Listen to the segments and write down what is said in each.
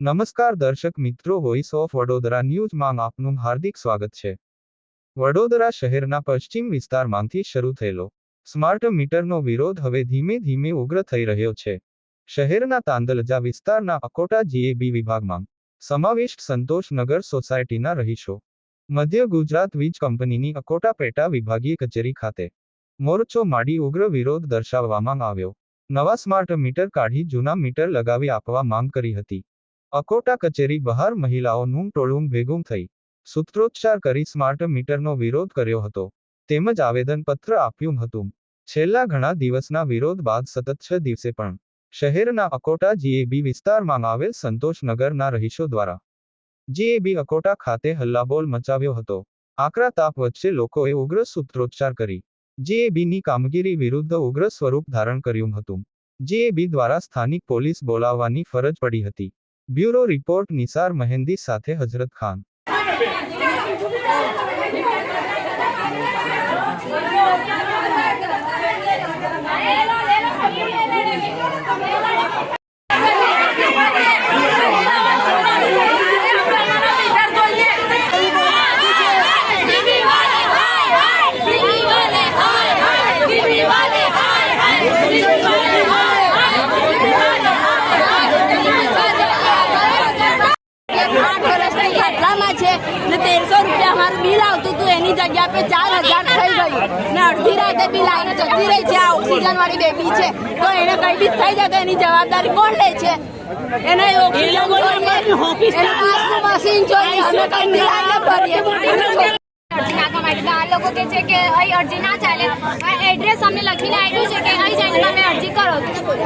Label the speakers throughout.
Speaker 1: નમસ્કાર દર્શક મિત્રો વોઇસ ઓફ વડોદરા ન્યૂઝમાં આપનું હાર્દિક સ્વાગત છે. વડોદરા શહેરના પશ્ચિમ વિસ્તારમાંથી શરૂ થયેલો સ્માર્ટ મીટરનો વિરોધ હવે ધીમે ધીમે ઉગ્ર થઈ રહ્યો છે. શહેરના તાંદલજા વિસ્તારના અકોટા જીએબી વિભાગમાં સમાવિષ્ટ સંતોષનગર સોસાયટીના રહીશો, મધ્ય ગુજરાત વીજ કંપનીની અકોટા પેટા વિભાગીય કચેરી ખાતે મોરચો માડી ઉગ્ર વિરોધ દર્શાવવામાં આવ્યો. નવા સ્માર્ટ મીટર કાઢી જૂના મીટર લગાવી આપવા માંગ કરી હતી. અકોટા કચેરી બહાર મહિલાઓનું ટોળું ભેગું થઈ. સૂત્રોચ્ચાર કરી સ્માર્ટ મીટરનો વિરોધ કર્યો હતો. તેમજ આવેદનપત્ર આપ્યું હતું. છેલ્લા ઘણા દિવસના વિરોધ બાદ સતત છ દિવસે પણ શહેરના અકોટા જીએબી વિસ્તારમાં આવેલ સંતોષનગરના રહીશો દ્વારા જીએબી અકોટા ખાતે હલ્લાબોલ મચાવ્યો હતો. આકરા તાપ વચ્ચે લોકોએ ઉગ્ર સૂત્રોચ્ચાર કરી. જીએબીની કામગીરી વિરુદ્ધ ઉગ્ર સ્વરૂપ ધારણ કર્યું હતું. જીએબી દ્વારા સ્થાનિક પોલીસ બોલાવવાની ફરજ પડી હતી. બ્યુરો રિપોર્ટ નિસાર મહેંદી સાથે હજરત ખાન
Speaker 2: આઠ વર્ષથી ખાટલામાં છે ને તેરસો બિલ આવતું હતું એની જગ્યા પે ચાર હજાર થઈ ગયું. ને અડધી રાતે બિલ આવીને જતી રહી છે આ ઓક્સિજન વાળી બેબી છે તો એને કઈ બી થઈ જાય તો એની જવાબદારી કોણ લે છે? એને મશીન જોઈએ અમે કઈ ભરીએ
Speaker 3: આ લોકો કે છે કે અહીં અરજી ના ચાલે. એડ્રેસ અમને લખીને આપ્યું છે કે અહીં જઈને તમે અરજી કરો.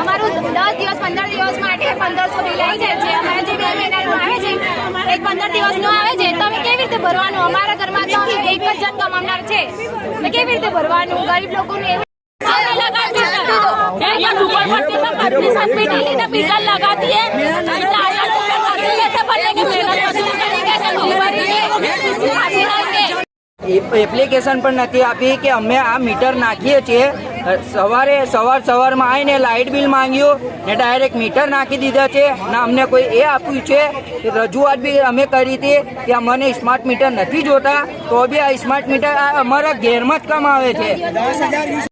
Speaker 3: અમારું દસ દિવસ પંદર દિવસ માટે પંદરસો બિલ આવી જાય છે. અમારે જે બે મહિનાનું આવે છે એક પંદર દિવસનું આવે છે. તો અમે કેવી રીતે ભરવાનું અમારા ઘરમાં તો એક જ જણ કમાનાર છે તો કેવી રીતે ભરવાનું ગરીબ લોકોને
Speaker 4: એપ્લિકેશન પણ નથી આપી કે અમે આ મીટર નાખીએ છીએ સવારે, સવાર સવારમાં આવીને લાઇટ બિલ માંગ્યું ને ડાયરેક્ટ મીટર નાખી દીધા છે. ને અમને કોઈ એ આપ્યું છે કે રજૂઆત બી અમે કરી હતી કે અમને સ્માર્ટ મીટર નથી જોતા, તો બી આ સ્માર્ટ મીટર અમારા ઘેરમાં જ કામ આવે છે.